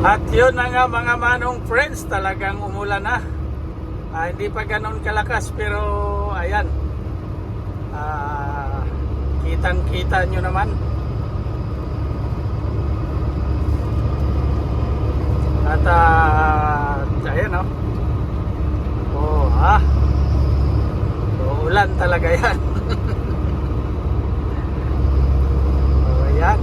At yun na nga mga manong friends, talagang umulan na. Ah, hindi pa ganun kalakas pero ayan. Ah, kitang-kita nyo naman. At ah, ayan oh. Oh, ha. Oh, ulan talaga yan. oh, ayan.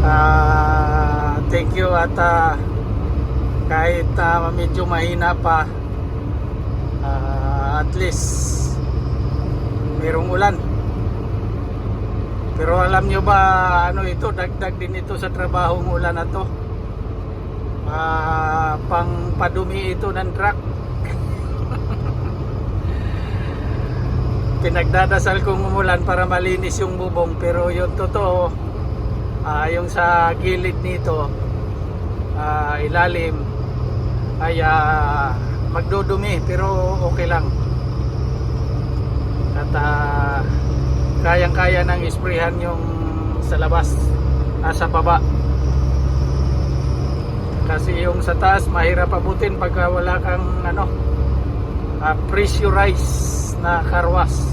Ah, thank you at ah, kahit ah, medyo mahina pa ah, at least merong ulan. Pero alam nyo ba ano ito dagdag din ito sa trabahong ulan na to. Ah, pang padumi ito ng truck. Pinagdadasal kong umulan para malinis yung bubong pero yung totoo ah, yung sa gilid nito ah, ilalim ay ah, magdudumi pero okay lang. At ah, kayang kaya nang isprayhan yung sa labas ah, sa baba. Kasi yung sa taas mahirap abutin pagka wala kang ano ah, pressurized na karwas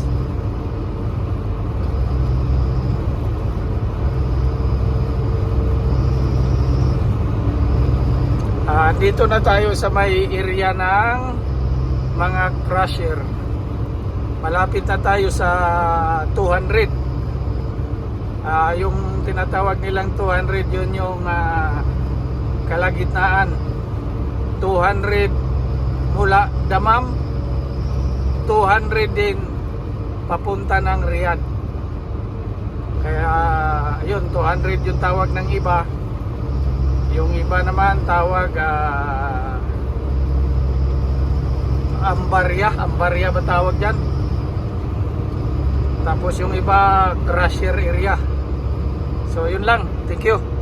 Ah, dito na tayo sa may area ng mga crusher. Malapit na tayo sa 200. Ah, yung tinatawag nilang 200 yun yung ah, kalagitnaan. 200 mula Damam, 200 din papunta ng Riyadh. Kaya yun 200 yung tawag ng iba. Yung iba naman tawag ah, ambarya, ambarya ba tawag dyan? Tapos yung iba crusher area. So yun lang. Thank you.